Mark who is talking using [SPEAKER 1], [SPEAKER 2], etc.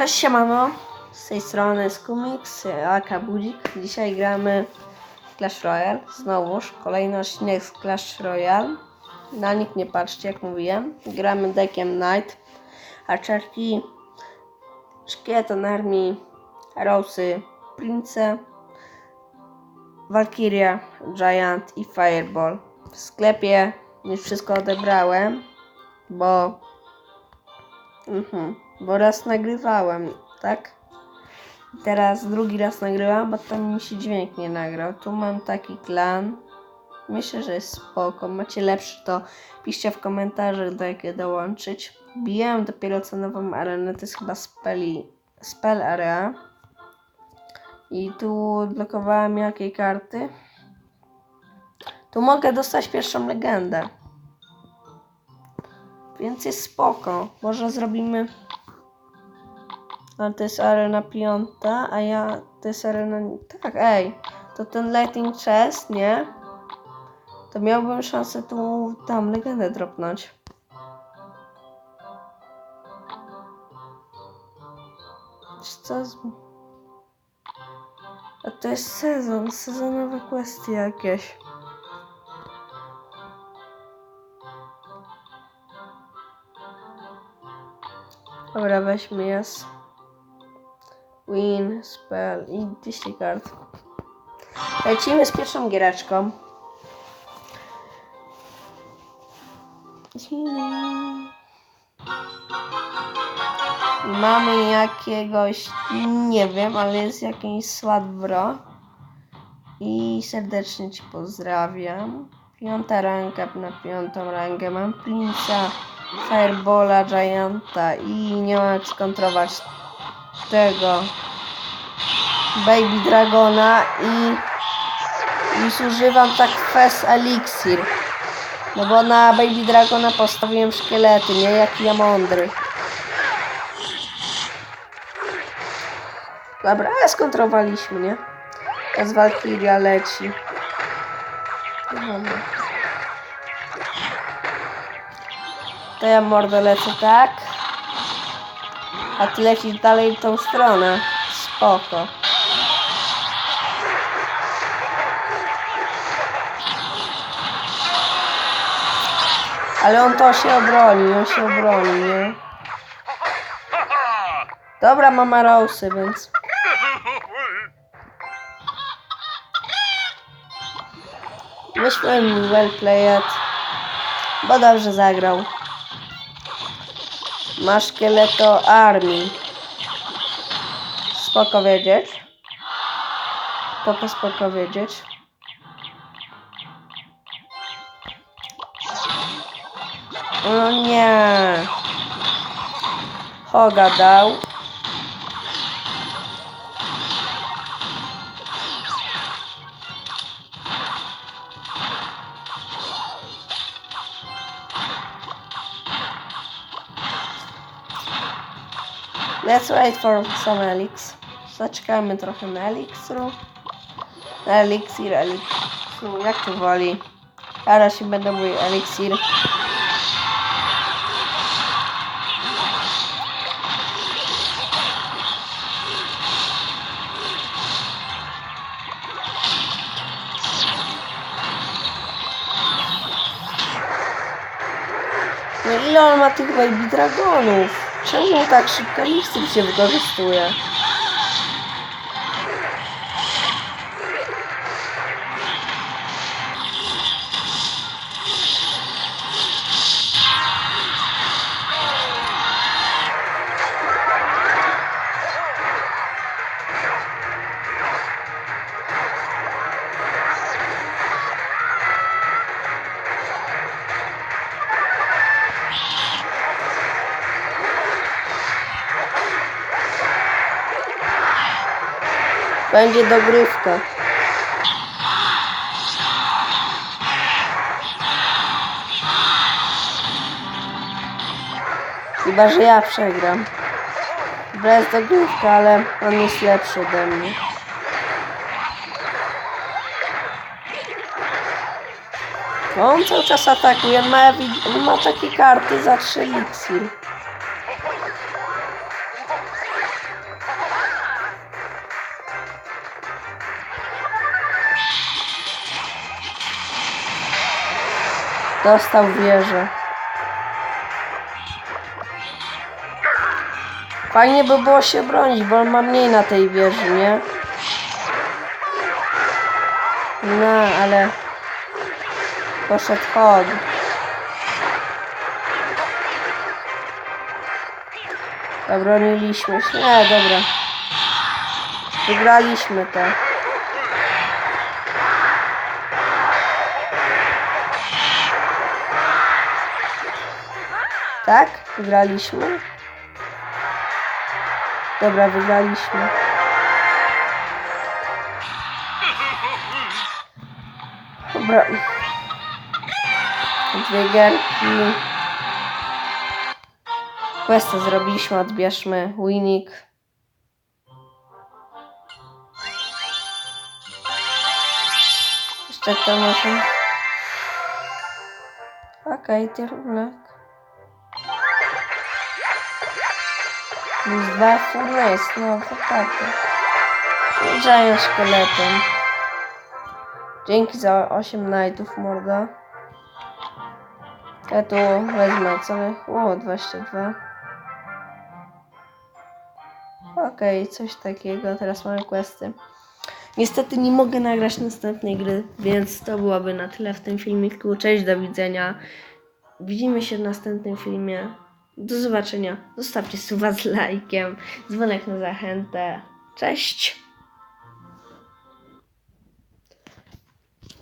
[SPEAKER 1] Cześć siemano, z tej strony Skumix, Aka Budzik. Dzisiaj gramy w Clash Royale, znowuż kolejny odcinek z Clash Royale. Na nich nie patrzcie jak mówiłem. Gramy deckiem Knight, Archerki, Szkieton Armii, Rosy, Prince, Valkyria, Giant i Fireball. W sklepie już wszystko odebrałem, bo Mhm, bo raz nagrywałem, tak? Teraz drugi raz nagrywam, bo tam mi się dźwięk nie nagrał. Tu mam taki klan. Myślę, że jest spoko. Macie lepszy, to piszcie w komentarzach, do jakiego dołączyć. Bijałem dopiero co nową arenę, to jest chyba speli, spell area. I tu odblokowałem jakie karty. Tu mogę dostać pierwszą legendę. Więc jest spoko. Może zrobimy. Ale to jest arena piąta, a ja. To jest arena. Tak, ej. To ten Lightning Chest, nie? To miałbym szansę tu tam legendę dropnąć. Co z... A to jest sezon, sezonowe questy jakieś. Dobra, weźmy jest. Win, spell i 200 kart. Lecimy z pierwszą giereczką. Mamy jakiegoś, nie wiem, ale jest jakiś Swadbro. I serdecznie Ci pozdrawiam. Piąta ranka na piątą rangę. Mam Prince'a, Firebola, Gianta i nie mam jak skontrować tego Baby Dragona i już używam tak Fest Elixir. No bo na Baby Dragona postawiłem szkielety, nie jak ja mądry. Dobra, ale skontrowaliśmy, nie? Teraz Valkyria leci. Dobra. To ja mordę lecę tak. A ty lecisz dalej w tą stronę. Spoko. Ale on to się obroni, on się obroni, nie? Dobra, mama Rosy, więc... Wyślę mi well played. Bo dobrze zagrał. Ma szkieleto armii. Spoko wiedzieć. Spoko, spoko wiedzieć. O nie. Hoga dał. Let's wait for some elix. Zaczekajmy trochę na elixru. Na eliksir, eliksir, jak to woli. Teraz się będę mówił eliksir. No ile on ma tych baby dragonów? Czemu tak szybko eliksir się wykorzystuje? Będzie dogrywka. Chyba, że ja przegram. Jest dogrywka, ale on jest lepszy ode mnie. On cały czas atakuje, on ma, on ma takie karty za 3 eliksir. Dostał wieżę. Fajnie by było się bronić, bo on ma mniej na tej wieży, nie? No, ale... Poszedł hod. Obroniliśmy się. Nie, dobra. Wygraliśmy to. Tak? Wygraliśmy? Dobra, wygraliśmy. Dobra. Dwie gierki. Questa zrobiliśmy, odbierzmy Winik. Jeszcze to może. Okej, okay, tyrulek. Plus dwa furnes, no to tak. Jeżdżają szkieletem. Dzięki za 8 knightów, morda. Ja tu wezmę całych... O, 22. Okej, coś takiego. Teraz mamy questy. Niestety nie mogę nagrać następnej gry, więc to byłoby na tyle w tym filmiku. Cześć, do widzenia. Widzimy się w następnym filmie. Do zobaczenia. Zostawcie suba z lajkiem, dzwonek na zachętę. Cześć!